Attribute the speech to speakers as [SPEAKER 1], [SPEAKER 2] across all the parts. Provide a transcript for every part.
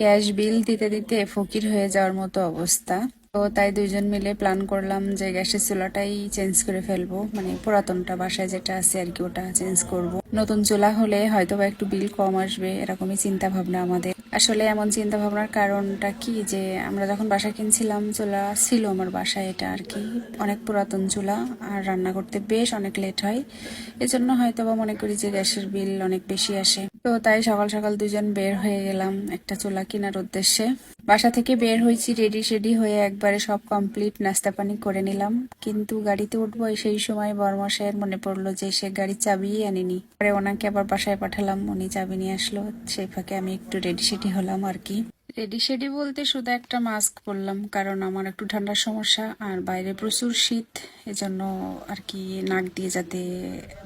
[SPEAKER 1] Gas bill দিতে দিতে ফকির হয়ে যাওয়ার মতো অবস্থা। তো তাই দুইজন মিলে প্ল্যান করলাম যে গ্যাসের চুলাটাই চেঞ্জ করে ফেলব। মানে পুরাতনটা বাসায় যেটা আছে আর কি, ওটা চেঞ্জ করব। নতুন চুলা হলে হয়তো বা একটু বিল কম আসবে, এরকমই চিন্তা ভাবনা আমাদের। আসলে এমন চিন্তা ভাবনার কারণটা কি যে, আমরা যখন বাসা কিনছিলাম, চুলা ছিল আমার বাসায় এটা আর কি। অনেক পুরাতন চুলা আর রান্না করতে বেশ অনেক লেট হয়। এজন্য হয়তো বা মনে করি যে গ্যাসের বিল অনেক বেশি আসে। তো তাই সকাল সকাল দুজন বের হয়ে গেলাম একটা চোলা কেনার উদ্দেশ্যে। বাসা থেকে বের হয়েছি রেডি শেডি হয়ে একবারে সব কমপ্লিট নাস্তা পানি করে নিলাম। কিন্তু গাড়িতে উঠবো সেই সময় বরমাসের মনে পড়ল যে সে গাড়ি চাবিই আনেনি। পরে ওনাকে আবার বাসায় পাঠালাম, উনি চাবি নিয়ে আসলো। সেই ফাঁকে আমি একটু রেডি শেডি হলাম আর কি। রেডি সেডি বলতে শুধু একটা মাস্ক পরলাম, কারণ আমার একটু ঠান্ডার সমস্যা, আর বাইরে প্রচুর শীত, এজন্য আর কি নাক দিয়ে যাতে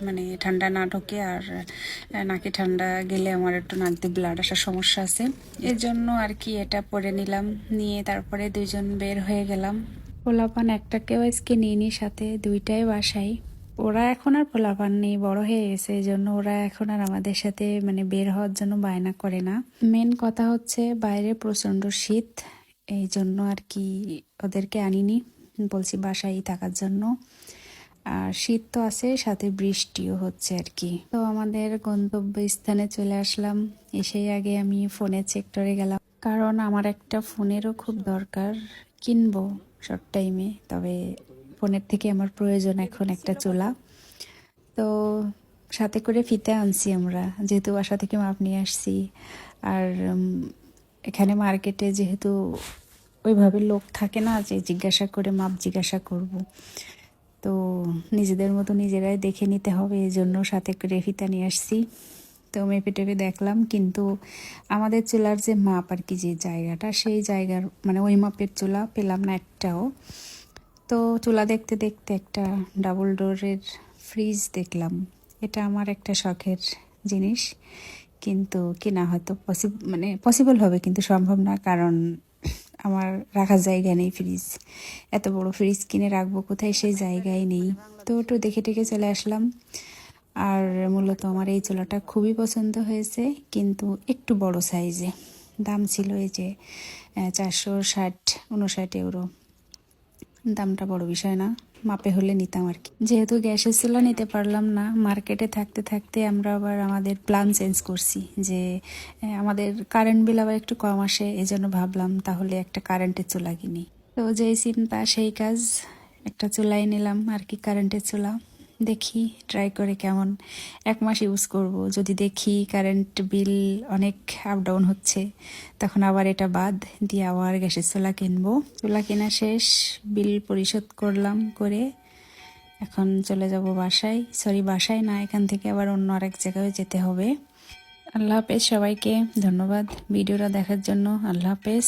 [SPEAKER 1] মানে ঠান্ডা না ঢোকে, আর নাকে ঠান্ডা গেলে আমার একটু নাক দিয়ে ব্লাড আসার সমস্যা আছে। এর জন্য আর কি এটা পরে নিলাম, নিয়ে তারপরে দুইজন বের হয়ে গেলাম। পোলাপান একটাকেও আজকে নিয়ে নিই সাথে দুইটাই বাসায়। ওরা এখন আর পোলাপান নেই, বড় হয়ে গেছে এই জন্য ওরা এখন আর আমাদের সাথে মানে বের হওয়ার জন্য বায়না করে না। মেন কথা হচ্ছে বাইরে প্রচণ্ড শীত এই জন্য আর কি ওদেরকে আনিনি, বলছি বাসায় থাকার জন্য। আর শীত তো আছে, সাথে বৃষ্টিও হচ্ছে আর কি। তো আমাদের গন্তব্য স্থানে চলে আসলাম, এসেই আগে আমি ফোনে চেক করে গেলাম। কারণ আমার একটা ফোনেরও খুব দরকার কিনবো শর্ট টাইমে তবে ফোনের থেকে আমার প্রয়োজন এখন একটা চুলা। তো সাথে করে ফিতে আনছি আমরা, যেহেতু বাসা থেকে মাপ নিয়ে আসছি। আর এখানে মার্কেটে যেহেতু ওইভাবে লোক থাকে না যে জিজ্ঞাসা করে মাপ জিজ্ঞাসা করব। তো নিজেদের মতো নিজেরাই দেখে নিতে হবে এই জন্য সাথে করে ফিতা নিয়ে আসছি। তো মেপে টেপে দেখলাম, কিন্তু আমাদের চুলার যে মাপ আর কি যে জায়গাটা, সেই জায়গার মানে ওই মাপের চুলা পেলাম না একটাও। তো চুলা দেখতে দেখতে একটা ডাবল ডোরের ফ্রিজ দেখলাম। এটা আমার একটা শখের জিনিস। কিন্তু কিনা হয়তো পসিবল মানে পসিবল হবে কিন্তু সম্ভব না, কারণ আমার রাখার জায়গা নেই ফ্রিজ এত বড় ফ্রিজ কিনে রাখব কোথায় সেই জায়গায় নেই। তো একটু দেখে টেকে চলে আসলাম। আর মূলত আমার এই চুলাটা খুবই পছন্দ হয়েছে, কিন্তু একটু বড় সাইজে দাম ছিল এই যে চারশো ষাট, উনষাট ইউরো দামটা বড় বিষয় না, মাপে হলে নিতাম আর কি। যেহেতু গ্যাসের চুলা নিতে পারলাম না। মার্কেটে থাকতে থাকতে আমরা আবার আমাদের প্ল্যান চেঞ্জ করছি যে আমাদের কারেন্ট বিল আবার একটু কম আসে এই জন্য ভাবলাম তাহলে একটা কারেন্টের চুলা কিনি। তো যেই চিন্তা, সেই কাজ, একটা চুলাই নিলাম আর কি কারেন্টের চুলা। দেখি ট্রাই করে কেমন। এক মাস ইউজ করব। যদি দেখি কারেন্ট বিল অনেক আপ ডাউন হচ্ছে, তখন আবার এটা বাদ দিয়ে আবার গ্যাসের চুলা কিনবো। চুলা কেনা শেষ বিল পরিশোধ করলাম করে এখন চলে যাব বাসায়। সরি বাসায় না, এখান থেকে আবার অন্য আরেক জায়গায় যেতে হবে। আল্লাহ হাফেজ সবাইকে, ধন্যবাদ। ভিডিওটা দেখার জন্য আল্লাহ হাফেজ।